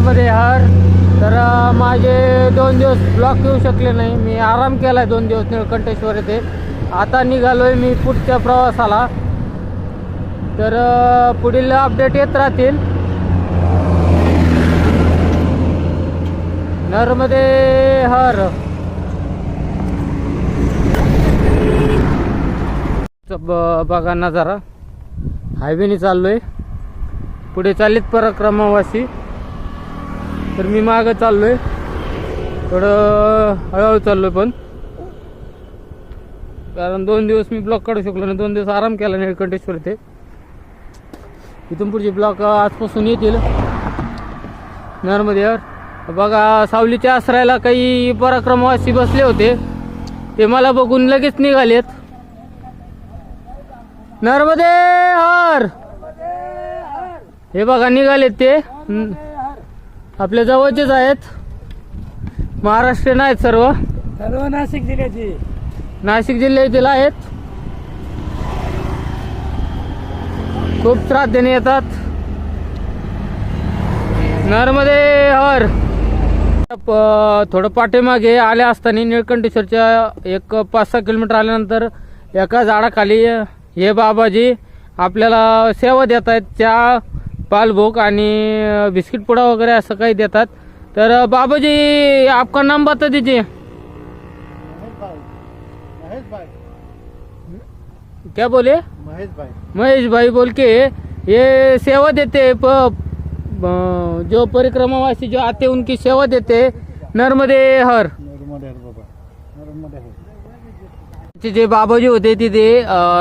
नर्मदे हर तर माझे दोन दिवस ब्लॉक येऊ शकले नाही. मी आराम केला आहे दोन दिवस निळकंठेश्वर येथे. आता निघालो आहे मी पुढच्या प्रवासाला. तर पुढील अपडेट येत राहतील. नर्मदे हर. ब- बघा नजारा. हायवेने आहे पुढे चाललीत पराक्रमवासी. तर मी मागं चाललोय. थोडं हळूहळू चाललोय पण. कारण दोन दिवस मी ब्लॉक काढू शकलो नाही. दोन दिवस आराम केला निळकंठेश्वर इथे. इथून पुढचे ब्लॉक आजपासून येतील. नर्मदेवर. बघा सावलीच्या आसरायला काही पराक्रमवासी बसले होते. ते मला बघून लगेच निघालेत. नर्मदे हर! हे बघा निघालेत ते. आपल्या जवळचेच आहेत. महाराष्ट्रीयन आहेत सर्व. सर्व नाशिक जिल्ह्याची. नाशिक जिल्ह्यातील आहेत. खूप श्राद्धेने येतात. नर्मदे हर. थोडं पाठीमागे आल्या असताना निळकंठेश्वरच्या एक पाच सहा किलोमीटर आल्यानंतर एका झाडाखाली हे बाबाजी आपल्याला सेवा देत आहेत चहा पालभोग आणि बिस्किट पुडा वगैरे असं काही देतात. तर बाबाजी आपका नाम बता दीजिए. महेश भाई क्या बोले? महेश भाई महेश भाई बोल के ये सेवा देते प, जो परिक्रमावासी जो आते उनकी सेवा देते नर्मदे हर. जे बाबाजी होते तिथे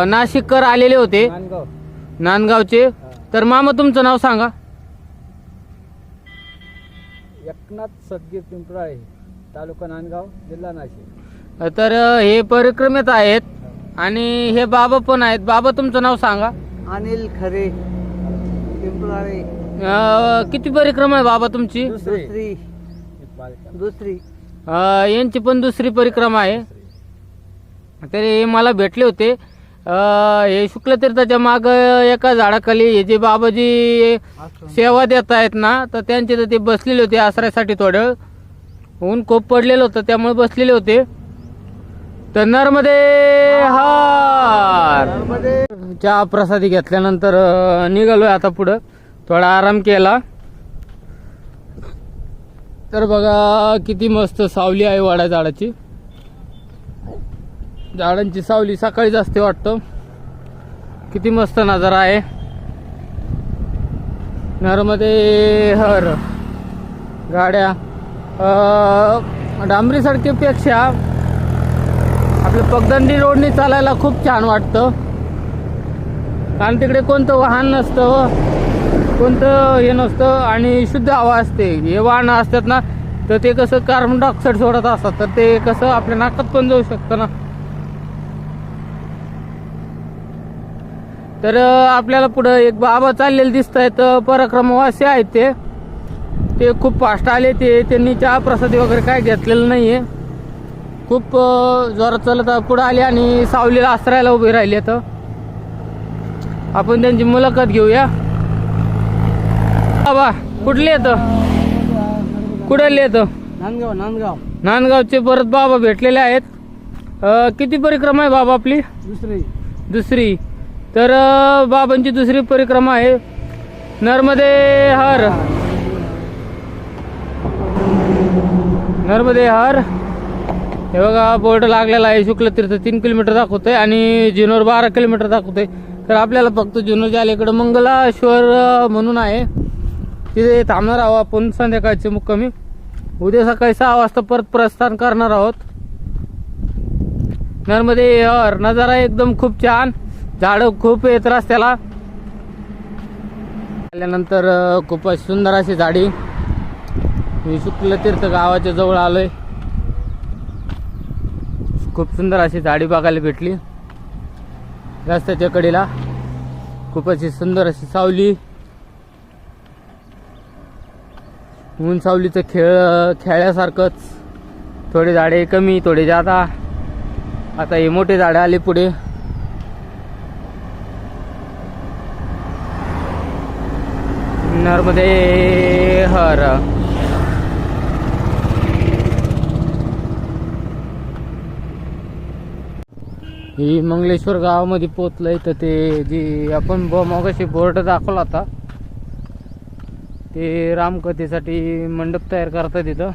नाशिककर आलेले होते. नांदगाव. नांदगावचे. तर मामा तुमचं नाव सांगा. एकनाथ सदगीर पिंपळाळे तालुका नांदगाव जिल्हा नाशिक. तर हे परिक्रमेत आहेत आणि हे बाबा पण आहेत. बाबा तुमचं नाव सांगा. अनिल खरे पिंपळाळे. अं, किती परिक्रमा आहे बाबा तुमची? दुसरी. दुसरी. अ, यांची पण दुसरी परिक्रमा आहे. तर हे मला भेटले होते. हे हे शुक्लतीर्थाच्या माग एका झाडाखाली हे जे बाबाजी सेवा देत आहेत ना तर त्यांचे तर ते बसलेले होते आसऱ्यासाठी थोडं. ऊन खूप पडलेलं होतं त्यामुळे बसलेले होते. तर नर्मदे हार! चहा प्रसादी घेतल्यानंतर निघालोय आता पुढं. थोडा आराम केला. तर बघा किती मस्त सावली आहे वाडा झाडाची. झाडांची सावली सकाळीच असते वाटतं. किती मस्त नजारा आहे. नर्मदे हर. गाड्या. डांबरी सडकीपेक्षा आपल्या पगदंडी रोडने चालायला खूप छान वाटतं. कारण तिकडे कोणतं वाहन नसतं हो. कोणतं हे नसतं आणि शुद्ध हवा असते. हे वाहनं असतात ना तर ते कसं कार्बन डायऑक्साईड सोडत असतात तर ते कसं आपल्या नाकात पण जाऊ शकतं ना. तर आपल्याला पुढं एक बाबा चाललेले दिसत आहेत पराक्रमवासी आहेत ते. ते खूप फास्ट आले ते. त्यांनी चहा प्रसादी वगैरे काय घेतलेलं नाहीये. खूप अं, जोरात चालत पुढे आले आणि सावलीला आसरायला उभे राहिले तर आपण त्यांची मुलाखत घेऊया. बाबा कुठले येत कुठले येत नांदगाव नांदगाव. नांदगावचे परत बाबा भेटलेले आहेत. किती परिक्रमा आहे बाबा आपली? दुसरी. दुसरी. तर बाबांची दुसरी परिक्रमा आहे. नर्मदे हर. नर्मदे हर. हे बघा बोर्ड लागलेला आहे. शुक्ल तीर्थ तीन किलोमीटर दाखवतोय आणि जुनोर बारा किलोमीटर दाखवतोय. तर आपल्याला फक्त जुनोरच्या अलीकडे मंगलाश्वर म्हणून आहे. तिथे थांबणार आहोत आपण संध्याकाळचे मुक्कामी. उद्या सकाळी सहा वाजता परत प्रस्थान करणार आहोत. नर्मदे हर. नजारा एकदम खूप छान. झाडं खूप येत रस्त्याला. आल्यानंतर खूपच सुंदर अशी झाडी. मी शुक्लतीर्थ गावाच्या जवळ आलोय. खूप सुंदर अशी झाडी बघायला भेटली. रस्त्याच्या कडेला खूप अशी सुंदर अशी सावली. ऊन सावलीचं खेळ खेळल्यासारखंच. थोडे झाडे कमी थोडे जादा. आता हे मोठे झाडं आले पुढे. मध्ये हर. ही मंगलेश्वर गावामध्ये पोचलंय तर ते जी आपण मगाशी बोर्ड दाखवला होता ते रामकथेसाठी मंडप तयार करतात इथं.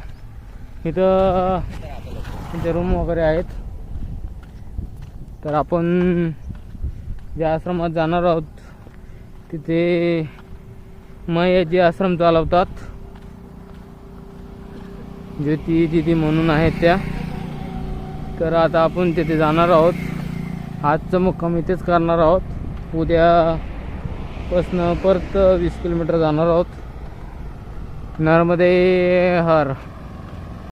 इथं त्यांचे रूम वगैरे आहेत. तर आपण ज्या आश्रमात जाणार आहोत तिथे मयाजी आश्रम चालवतात ज्योती दिदी म्हणून आहेत त्या तर आता आपण तिथे जाणार आहोत. आजचं मुक्काम इथेच करणार आहोत. उद्यापासनं परत वीस किलोमीटर जाणार आहोत. नर्मदे हर.